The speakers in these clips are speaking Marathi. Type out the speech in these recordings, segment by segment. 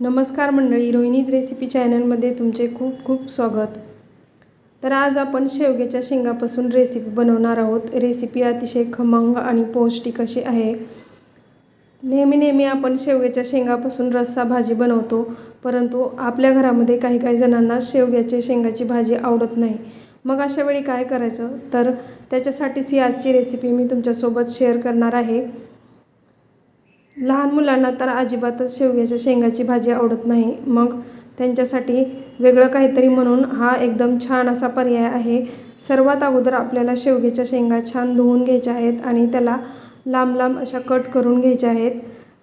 नमस्कार मंडळी रोहिणीज रेसिपी चॅनलमध्ये तुमचे खूप खूप स्वागत. तर आज आपण शेवग्याच्या शेंगापासून रेसिपी बनवणार आहोत. रेसिपी अतिशय खमंग आणि पौष्टिक अशी आहे. नेहमी नेहमी आपण शेवग्याच्या शेंगापासून रस्सा भाजी बनवतो परंतु आपल्या घरामध्ये काही काही जणांना शेवग्याच्या शेंगाची भाजी आवडत नाही. मग अशा वेळी काय करायचं? तर त्याच्यासाठीच ही आजची रेसिपी मी तुमच्यासोबत शेअर करणार आहे. लहान मुलांना तर अजिबातच शेवग्याच्या शेंगाची भाजी आवडत नाही. मग त्यांच्यासाठी वेगळं काहीतरी म्हणून हा एकदम छान असा पर्याय आहे. सर्वात अगोदर आपल्याला शेवग्याच्या शेंगा छान धुवून घ्यायच्या आहेत आणि त्याला लांब लांब अशा कट करून घ्यायच्या आहेत.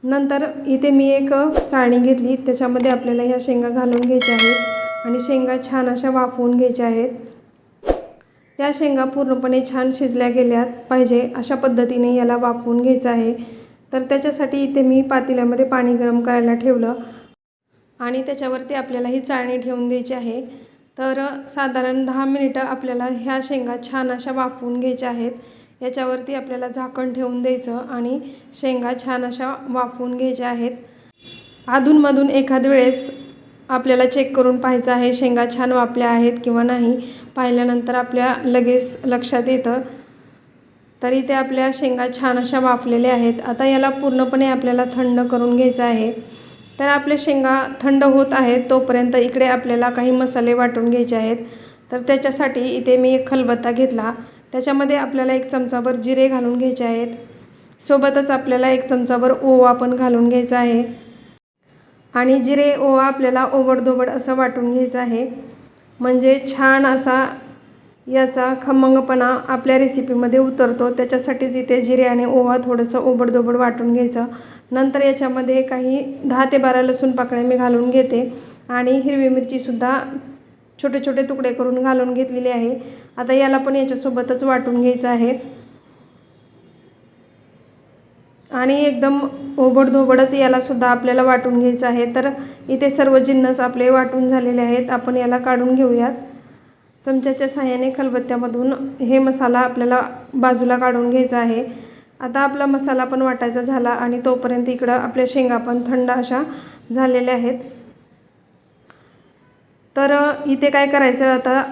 नंतर इथे मी एक चाळणी घेतली त्याच्यामध्ये आपल्याला ह्या शेंगा घालून घ्यायच्या आहेत आणि शेंगा छान अशा वाफवून घ्यायच्या आहेत. त्या शेंगा पूर्णपणे छान शिजल्या गेल्यात पाहिजे अशा पद्धतीने याला वाफवून घ्यायचं आहे. तर त्याच्यासाठी इथे मी पातेल्यामध्ये पाणी गरम करायला ठेवलं. आणि त्याच्यावरती आपल्याला ही चाळणी ठेवून द्यायची आहे. तर साधारण दहा मिनिटं आपल्याला ह्या शेंगा छान अशा वाफवून घ्यायच्या आहेत. याच्यावरती आपल्याला झाकण ठेवून द्यायचं आणि शेंगा छान अशा वाफवून घ्यायच्या आहेत. अधूनमधून एखाद वेळेस आपल्याला चेक करून पाहायचं आहे शेंगा छान वापल्या आहेत किंवा नाही. पाहिल्यानंतर आपल्या लगेच लक्षात येतं. तरी ते आपल्या शेंगा छान अशा वाफलेल्या आहेत. आता याला पूर्णपणे आपल्याला थंड करून घ्यायचं आहे. तर आपल्या शेंगा थंड होत आहेत तोपर्यंत इकडे आपल्याला काही मसाले वाटून घ्यायचे आहेत. तर त्याच्यासाठी इथे मी एक खलबत्ता घेतला. त्याच्यामध्ये आपल्याला एक चमचाभर जिरे घालून घ्यायचे आहेत. सोबतच आपल्याला एक चमचाभर ओवा पण घालून घ्यायचा आहे. आणि जिरे ओवा आपल्याला ओबडधोबड असं वाटून घ्यायचं आहे. म्हणजे छान असा याचा खमंगपणा आपल्या रेसिपीमध्ये उतरतो. त्याच्यासाठीच इथे जिरे आणि ओवा थोडंसं ओबडधोबड वाटून घ्यायचं. नंतर याच्यामध्ये काही दहा ते बारा लसूण पाकळ्या मी घालून घेते. आणि हिरवी मिरचीसुद्धा छोटे छोटे तुकडे करून घालून घेतलेले आहे. आता याला पण याच्यासोबतच वाटून घ्यायचं आहे. आणि एकदम ओबडधोबडच यालासुद्धा आपल्याला वाटून घ्यायचं आहे. तर इथे सर्व जिन्नस आपले वाटून झालेले आहेत. आपण याला काढून घेऊयात. चमच्याच्या साह्याने खलबत्त्यामधून हे मसाला आपल्याला बाजूला काढून घ्यायचा आहे. आता आपला मसाला पण वाटायचा झाला आणि तोपर्यंत इकडं आपल्या शेंगा पण थंड अशा झालेल्या आहेत. तर इथे काय करायचं? आता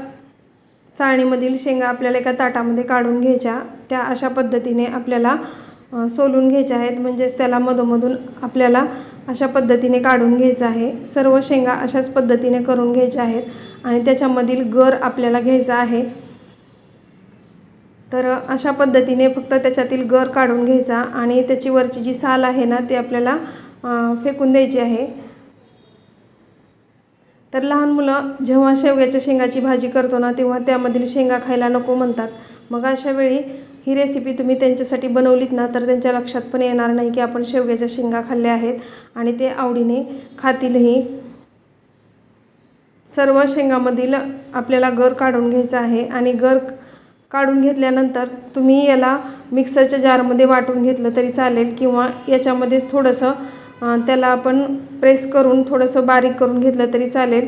चाळणीमधील शेंगा आपल्याला एका ताटामध्ये काढून घ्यायच्या. त्या अशा पद्धतीने आपल्याला सोलून घ्यायच्या आहेत. म्हणजेच त्याला मधोमधून आपल्याला अशा पद्धतीने काढून घ्यायचं आहे. सर्व शेंगा अशाच पद्धतीने करून घ्यायच्या आहेत आणि त्याच्यामधील गर आपल्याला घ्यायचा आहे. तर अशा पद्धतीने फक्त त्याच्यातील गर काढून घ्यायचा आणि त्याची वरची जी साल आहे ना ती आपल्याला फेकून द्यायची आहे. तर लहान मुलं जेव्हा शेवग्याच्या शेंगाची भाजी करतो ना तेव्हा त्यामधील शेंगा खायला नको म्हणतात. मग अशा वेळी ही रेसिपी तुम्ही त्यांच्यासाठी बनवलीत ना तर त्यांच्या लक्षात पण येणार नाही की आपण शेवग्याच्या शेंगा खाल्ल्या आहेत आणि ते आवडीने खातीलही. सर्व शेंगामधील आपल्याला गर काढून घ्यायचं आहे आणि गर काढून घेतल्यानंतर तुम्ही याला मिक्सरच्या जारमध्ये वाटून घेतलं तरी चालेल किंवा याच्यामध्येच थोडंसं त्याला आपण प्रेस करून थोडंसं बारीक करून घेतलं तरी चालेल.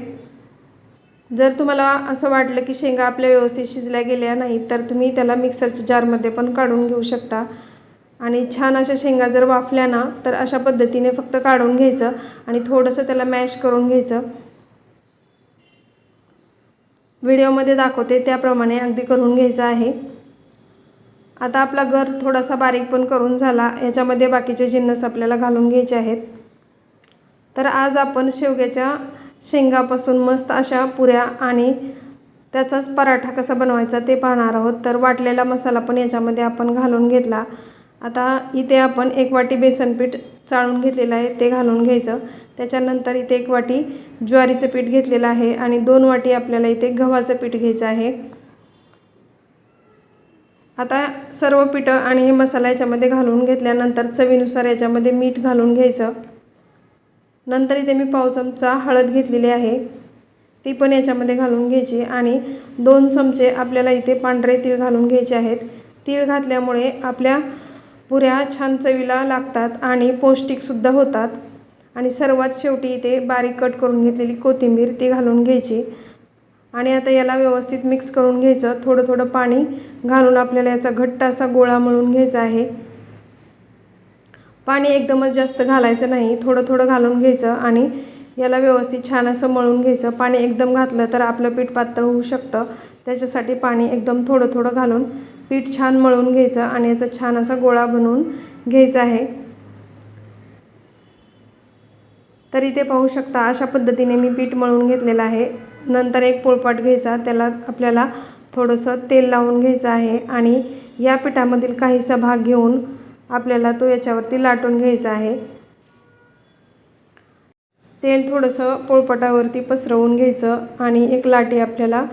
जर तुम्हाला असं वाटलं की शेंगा आपल्या व्यवस्थित शिजल्या गेल्या नाहीत तर तुम्ही त्याला मिक्सरच्या जारमध्ये पण काढून घेऊ शकता. आणि छान अशा शेंगा जर वाफल्या ना तर अशा पद्धतीने फक्त काढून घ्यायचं आणि थोडंसं त्याला मॅश करून घ्यायचं. व्हिडिओमध्ये दाखवते त्याप्रमाणे अगदी करून घ्यायचं आहे. आता आपला गर थोडासा बारीक पण करून झाला. याच्यामध्ये बाकीचे जिन्नस आपल्याला घालून घ्यायचे आहेत. तर आज आपण शेवग्याच्या शेंगापासून मस्त अशा पुऱ्या आणि त्याचाच पराठा कसा बनवायचा ते पाहणार आहोत. तर वाटलेला मसाला पण याच्यामध्ये आपण घालून घेतला. आता इथे आपण एक वाटी बेसनपीठ चाळून घेतलेलं आहे ते घालून घ्यायचं. त्याच्यानंतर इथे एक वाटी ज्वारीचं पीठ घेतलेलं आहे आणि दोन वाटी आपल्याला इथे गव्हाचं पीठ घ्यायचं आहे. आता सर्व पिठं आणि हे मसाला याच्यामध्ये घालून घेतल्यानंतर चवीनुसार याच्यामध्ये मीठ घालून घ्यायचं. नंतर इथे मी पाव चमचा हळद घेतलेली आहे. ती पण याच्यामध्ये घालून घ्यायची आणि दोन चमचे आपल्याला इथे पांढरे तीळ घालून घ्यायचे आहेत. तीळ घातल्यामुळे आपल्या पुऱ्या छान चवीला लागतात आणि पौष्टिकसुद्धा होतात. आणि सर्वात शेवटी इथे बारीक कट करून घेतलेली कोथिंबीर ती घालून घ्यायची. आणि आता याला व्यवस्थित मिक्स करून घ्यायचं. थोडं थोडं पाणी घालून आपल्याला याचा घट्ट असा गोळा मळून घ्यायचा आहे. पाणी एकदमच जास्त घालायचं नाही. थोडं थोडं घालून घ्यायचं आणि याला व्यवस्थित छान असं मळून घ्यायचं. पाणी एकदम घातलं तर आपलं पीठ पातळ होऊ शकतं. त्याच्यासाठी पाणी एकदम थोडं थोडं घालून पीठ छान मळून घ्यायचं आणि याचा छान असा गोळा बनवून घ्यायचा आहे. तर इथे पाहू शकता अशा पद्धतीने मी पीठ मळून घेतलेलं आहे. नंतर एक पोळपाट घ्यायचा त्याला आपल्याला थोडंसं तेल लावून घ्यायचं आहे आणि या पिठामधील काहीसा भाग घेऊन आपल्याला तो याच्यावरती लाटून घ्यायचा आहे. तेल थोडंसं पोळपाटावरती पसरवून घ्यायचं आणि एक लाटी आपल्याला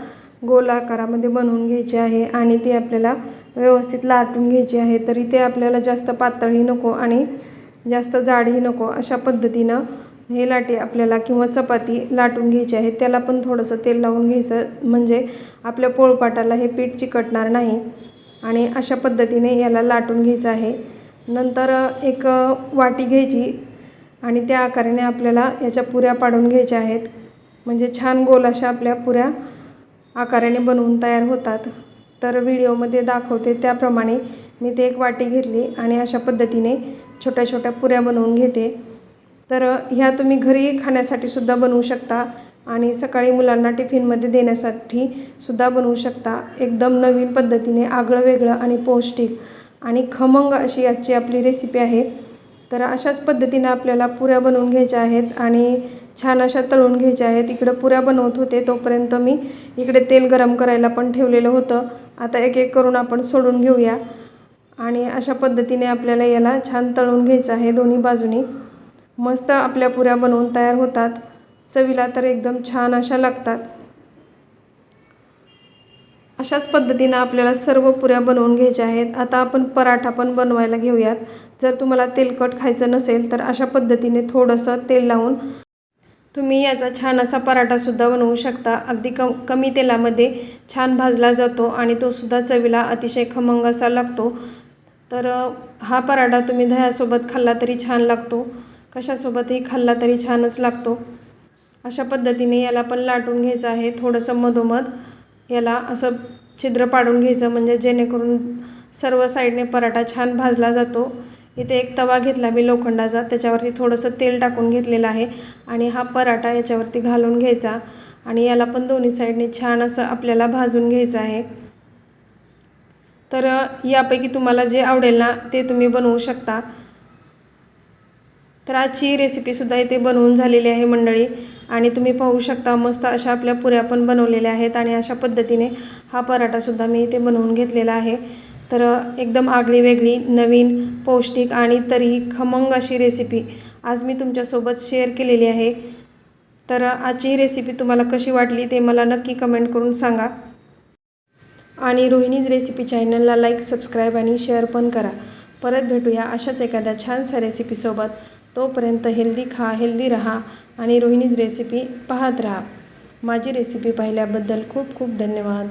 गोल आकारामध्ये बनवून घ्यायची आहे आणि ती आपल्याला व्यवस्थित लाटून घ्यायची आहे. तरी ते आपल्याला जास्त पातळही नको आणि जास्त जाडही नको अशा पद्धतीनं हे लाटे आपल्याला किंवा चपाती लाटून घ्यायची आहे त्याला पण थोडंसं तेल लावून घ्यायचं म्हणजे आपल्या पोळपाटाला हे पीठ चिकटणार नाही. आणि अशा पद्धतीने याला लाटून घ्यायचं आहे. नंतर एक वाटी घ्यायची आणि त्या आकाराने आपल्याला याच्या पुऱ्या पाडून घ्यायच्या आहेत. म्हणजे छान गोल अशा आपल्या पुऱ्या आकाराने बनवून तयार होतात. तर व्हिडिओमध्ये दाखवते त्याप्रमाणे मी ते एक वाटी घेतली आणि अशा पद्धतीने छोट्या छोट्या पुऱ्या बनवून घेते. तर ह्या तुम्ही घरी खाण्यासाठी सुद्धा बनवू शकता आणि सकाळी मुलांना टिफिनमध्ये देण्यासाठी सुद्धा बनवू शकता. एकदम नवीन पद्धतीने आगळं वेगळं आणि पौष्टिक आणि खमंग अशी आजची आपली रेसिपी आहे. तर अशाच पद्धतीने आपल्याला पुऱ्या बनवून घ्यायच्या आहेत आणि छान अशा तळून घ्यायच्या आहेत. इकडं पुऱ्या बनवत होते तोपर्यंत मी इकडे तेल गरम करायला पण ठेवलेलं होतं. आता एक एक करून आपण सोडून घेऊया आणि अशा पद्धतीने आपल्याला याला छान तळून घ्यायचं आहे दोन्ही बाजूनी. मस्त आपल्या पुऱ्या बनवून तयार होतात. चवीला तर एकदम छान अशा लागतात. अशाच पद्धतीनं आपल्याला सर्व पुऱ्या बनवून घ्यायच्या आहेत. आता आपण पराठा पण बनवायला घेऊयात. जर तुम्हाला तेलकट खायचं नसेल तर अशा पद्धतीने थोडंसं तेल लावून तुम्ही याचा छान असा पराठासुद्धा बनवू शकता. अगदी क कमी तेलामध्ये छान भाजला जातो आणि तोसुद्धा चवीला अतिशय खमंग असा लागतो. तर हा पराठा तुम्ही दह्यासोबत खाल्ला तरी छान लागतो. कशासोबतही खाल्ला तरी छानच लागतो. अशा पद्धतीने याला पण लाटून घ्यायचं आहे. थोडंसं मधोमध याला असं छिद्र पाडून घ्यायचं म्हणजे जेणेकरून सर्व साईडने पराठा छान भाजला जातो. इथे एक तवा घेतला मी लोखंडाचा त्याच्यावरती थोडंसं तेल टाकून घेतलेलं आहे आणि हा पराठा याच्यावरती घालून घ्यायचा आणि याला पण दोन्ही साईडने छान असं आपल्याला भाजून घ्यायचं आहे. तर यापैकी तुम्हाला जे आवडेल ना ते तुम्ही बनवू शकता. तर आजची रेसिपीसुद्धा इथे बनवून झालेली आहे मंडळी. आणि तुम्ही पाहू शकता मस्त अशा आपल्या पुऱ्या पण बनवलेल्या आहेत आणि अशा पद्धतीने हा पराठासुद्धा मी इथे बनवून घेतलेला आहे. तर एकदम आगळी वेगळी नवीन पौष्टिक आणि तरीही खमंग अशी रेसिपी आज मी तुमच्यासोबत शेअर केलेली आहे. तर आजची ही रेसिपी तुम्हाला कशी वाटली ते मला नक्की कमेंट करून सांगा. आणि रोहिणीज रेसिपी चॅनलला लाईक सबस्क्राईब आणि शेअर पण करा. परत भेटूया अशाच एखाद्या छानशा रेसिपीसोबत तोपर्यंत हेल्दी खा हेल्दी राहा आणि रोहिणीज रेसिपी पाहत राहा. माझी रेसिपी पाहिल्याबद्दल खूप खूप धन्यवाद.